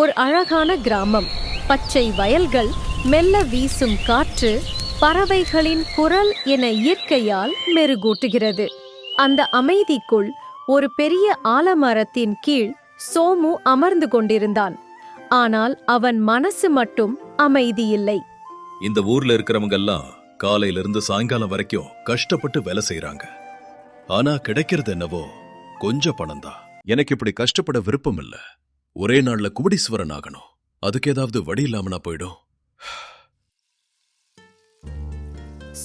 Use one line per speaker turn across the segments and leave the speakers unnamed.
ஒரு அழகான கிராமம். பச்சை வயல்கள் மெல்ல வீசும் காற்று பறவைகளின் குரல் என இயற்கையால் மெருகூட்டுகிறது. அந்த அமைதிக்குள் ஒரு பெரிய ஆலமரத்தின் கீழ் சோமு அமர்ந்து கொண்டிருந்தான். ஆனால் அவன் மனசு மட்டும் அமைதியில்லை.
இந்த ஊர்ல இருக்கிறவங்க எல்லாம் காலையில இருந்து சாயங்காலம் வரைக்கும் கஷ்டப்பட்டு வேலை செய்யறாங்க ஆனா கிடைக்கிறது என்னவோ கொஞ்சம் பணம் தான் எனக்கு இப்படி கஷ்டப்பட விருப்பம் இல்ல. ஒரே நாள்ல குவடீஸ்வரன் ஆகணும் அதுக்கு ஏதாவது வழி இல்லாமனா போயிடும்.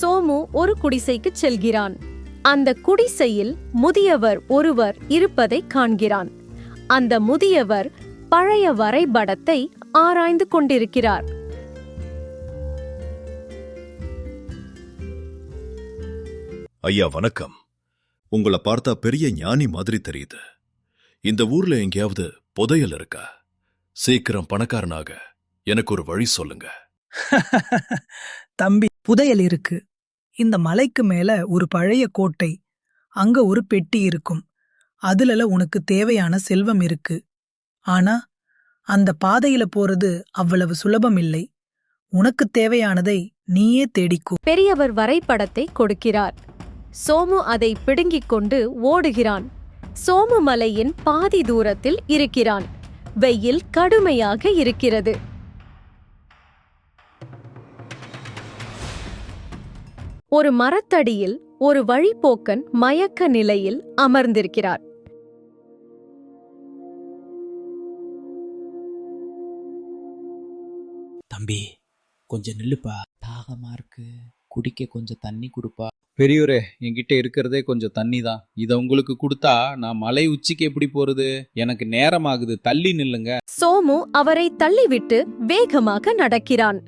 சோமு ஒரு குடிசைக்கு செல்கிறான். அந்த குடிசையில் முதியவர் ஒருவர் இருப்பதை காண்கிறான். அந்த முதியவர் பழைய வரைபடத்தை ஆராய்ந்து கொண்டிருக்கிறார்.
ஐயா வணக்கம். உங்களை பார்த்தா பெரிய ஞானி மாதிரி தெரியுது. இந்த ஊர்ல எங்கேயாவது புதையல் இருக்கா? சீக்கிரம் பணக்காரனாக எனக்கு ஒரு வழி சொல்லுங்க.
தம்பி புதையல் இருக்கு. இந்த மலைக்கு மேல ஒரு பழைய கோட்டை அங்க ஒரு பெட்டி இருக்கும். அதுல உனக்கு தேவையான செல்வம் இருக்கு. ஆனா அந்த பாதையில போறது அவ்வளவு சுலபம் இல்லை உனக்கு தேவையானதை நீயே தேடிக்கோ.
பெரியவர் வரைபடத்தை கொடுக்கிறார். சோமு அதை பிடுங்கிக் கொண்டு ஓடுகிறான். சோமு மலையின் பாதி தூரத்தில் இருக்கிறான். வெயில் கடுமையாக இருக்கிறது. ஒரு மரத்தடியில் ஒரு வழிப்போக்கன் மயக்க நிலையில் அமர்ந்திருக்கிறார்.
தம்பி கொஞ்சம் நில்லுப்பா. தாகமா இருக்கு. குடிக்க கொஞ்சம் தண்ணி கொடுப்பா.
பெரியோரே என்கிட்ட இருக்கிறதே கொஞ்சம் தண்ணி தான் இதை உங்களுக்கு கொடுத்தா நான் மலை உச்சிக்கு எப்படி போறது? எனக்கு நேரமாகுது தள்ளி நில்லுங்க.
சோமு அவரை தள்ளிவிட்டு வேகமாக நடக்கிறான்.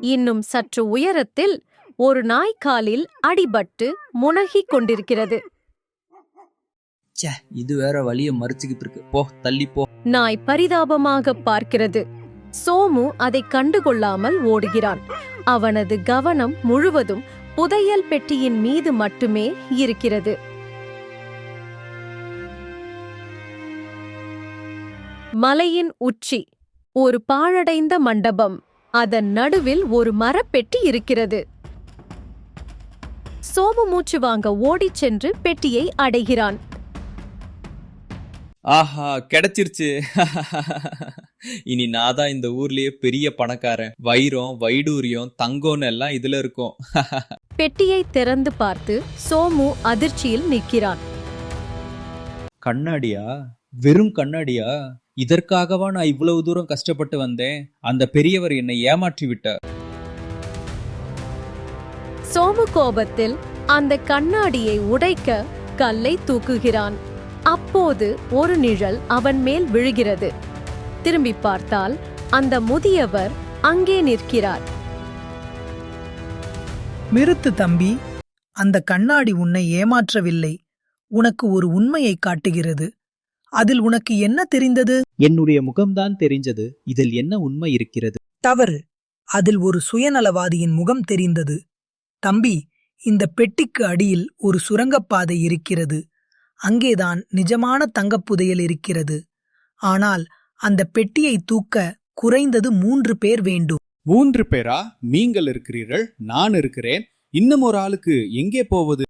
இன்னும் சற்று உயரத்தில் ஒரு நாய்க்காலில் அடிபட்டு முனகிக் கொண்டிருக்கிறது.
ச்சே இது வேற வழிய மறிச்சுக்கிட்டு இருக்கு. போ தள்ளி போ.
நாய் பரிதாபமாக பார்க்கிறது. சோமு அதை கண்டுகொள்ளாமல் ஓடுகிறான். அவனது கவனம் முழுவதும் புதையல் பெட்டியின் மீது மட்டுமே இருக்கிறது. மலையின் உச்சி ஒரு பாழடைந்த மண்டபம். அதன் நடுவில் ஒரு மரப்பெட்டி இருக்கிறது. சோமு மூச்சு வாங்க ஓடிச் சென்று பெட்டியை அடைகிறான்.
ஆஹா கிடைச்சிருச்சு. இனி நான் தான் இந்த ஊர்லயே பெரிய பணக்காரன். வைரம் வைடூரியம் தங்கம்னு எல்லாம் இதுல இருக்கும்.
பெட்டியை திறந்து பார்த்து சோமு அதிர்ச்சியில் நிற்கிறான்.
கண்ணாடியா? வெறும் கண்ணாடியா? இதற்காகவா நான் இவ்வளவு தூரம் கஷ்டப்பட்டு வந்தேன்? அந்த பெரியவர் என்னை ஏமாற்றி விட்டார்.
சோமு கோபத்தில் அந்த கண்ணாடியை உடைக்க கல்லை தூக்குகிறான். அப்போது ஒரு நிழல் அவன் மேல் விழுகிறது. திரும்பி பார்த்தால் அந்த முதியவர் அங்கே நிற்கிறார்.
நிறுத்து தம்பி அந்த கண்ணாடி உன்னை ஏமாற்றவில்லை. உனக்கு ஒரு உண்மையை காட்டுகிறது. அதில் உனக்கு என்ன தெரிந்தது?
என்னுடைய முகம்தான் தெரிஞ்சது இதில் என்ன உண்மை இருக்கிறது?
தவறு. அதில் ஒரு சுயநலவாதியின் முகம் தெரிந்தது. தம்பி இந்த பெட்டிக்கு அடியில் ஒரு சுரங்கப்பாதை இருக்கிறது. அங்கேதான் நிஜமான தங்கப் புதையல் இருக்கிறது. ஆனால் அந்த பெட்டியை தூக்க குறைந்தது மூன்று பேர் வேண்டும்.
மூன்று பேரா? நீங்கள் இருக்கிறீர்கள் நான் இருக்கிறேன். இன்னும் ஒரு ஆளுக்கு எங்கே போவது?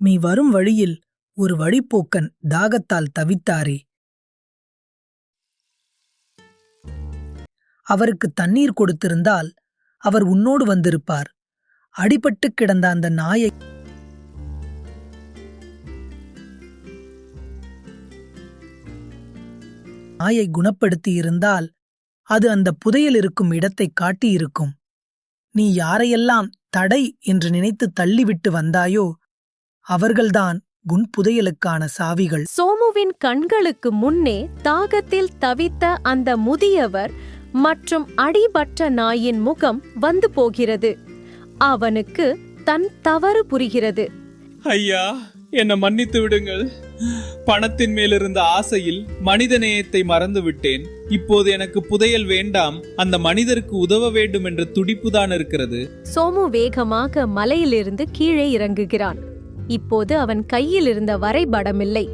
நீ வரும் வழியில் ஒரு வழிப்போக்கன் தாகத்தால் தவித்தாரே. அவருக்கு தண்ணீர் கொடுத்திருந்தால் அவர் உன்னோடு வந்திருப்பார். அடிபட்டு கிடந்த அந்த நாயை நாயை குணப்படுத்தி இருந்தால் அது அந்த புதையல் இருக்கும் இடத்தை காட்டியிருக்கும். நீ யாரையெல்லாம் தடை என்று நினைத்து தள்ளிவிட்டு வந்தாயோ அவர்கள்தான் உன் புதையலுக்கான சாவிகள்.
சோமுவின் கண்களுக்கு முன்னே தாகத்தில் தவித்த அந்த முதியவர் மற்றும் அடிபட்ட நாயின் முகம் வந்து போகிறது. அவனுக்கு தன் தவறு புரிகிறது.
ஐயா! என்னை மன்னித்து விடுங்கள். பணத்தின் மேலிருந்த ஆசையில் மனித நேயத்தை மறந்து விட்டேன் இப்போது எனக்கு புதையல் வேண்டாம். அந்த மனிதருக்கு உதவ வேண்டும் என்ற துடிப்புதான் இருக்கிறது.
சோமு வேகமாக மலையிலிருந்து கீழே இறங்குகிறான். இப்போது அவன் கையில் இருந்த வரைபடமில்லை.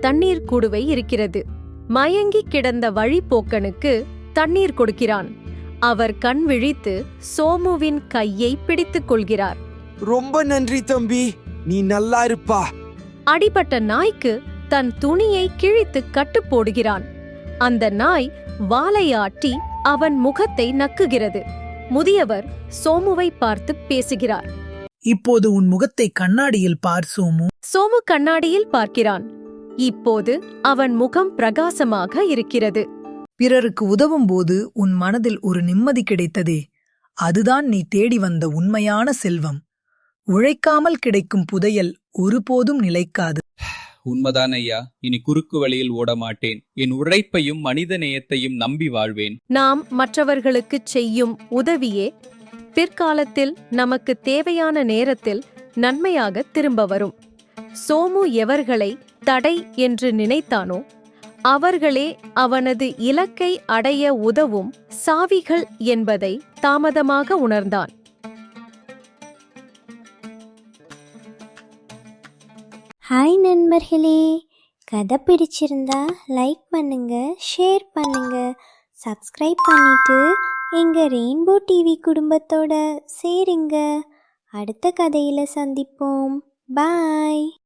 தண்ணீர் குடுவை இருக்கிறது. மயங்கி கிடந்த வழிப்போக்கனுக்கு தண்ணீர் கொடுக்கிறான். அவர் கண் விழித்து சோமுவின் கையை பிடித்துக் கொள்கிறார்.
ரொம்ப நன்றி தம்பி. நீ நல்லா இருப்பா.
அடிபட்ட நாய்க்கு தன் துணியை கிழித்து கட்டு போடுகிறான். அந்த நாய் வாலையாட்டி அவன் முகத்தை நக்குகிறது. முதியவர் சோமுவை பார்த்து பேசுகிறார்.
இப்போது உன் முகத்தை கண்ணாடியில் பார் சோமு.
சோமு கண்ணாடியில் பார்க்கிறான். இப்போது அவன் முகம் பிரகாசமாக இருக்கிறது.
பிறருக்கு உதவும் போது உன் மனதில் ஒரு நிம்மதி கிடைத்ததே. அதுதான் நீ தேடி வந்த உண்மையான செல்வம். உழைக்காமல் கிடைக்கும் புதையல் ஒருபோதும் நிலைக்காது.
உண்மைதான் ஐயா. இனி குறுக்கு வழியில் ஓட மாட்டேன் என் உழைப்பையும் மனித நேயத்தையும் நம்பி வாழ்வேன்.
நாம் மற்றவர்களுக்குச் செய்யும் உதவியே பிற்காலத்தில் நமக்கு தேவையான நேரத்தில் நன்மையாக திரும்ப வரும். சோமு எவர்களை தடை என்று நினைத்தானோ அவர்களே அவனது இலக்கை அடைய உதவும் சாவிகள் என்பதை தாமதமாக உணர்ந்தான்.
ஹாய் நண்பர்களே. கதை பிடிச்சிருந்தா லைக் பண்ணுங்க ஷேர் பண்ணுங்க. சப்ஸ்கிரைப் பண்ணிட்டு எங்கள் ரெயின்போ டிவி குடும்பத்தோட சேருங்க. அடுத்த கதையில் சந்திப்போம். பாய்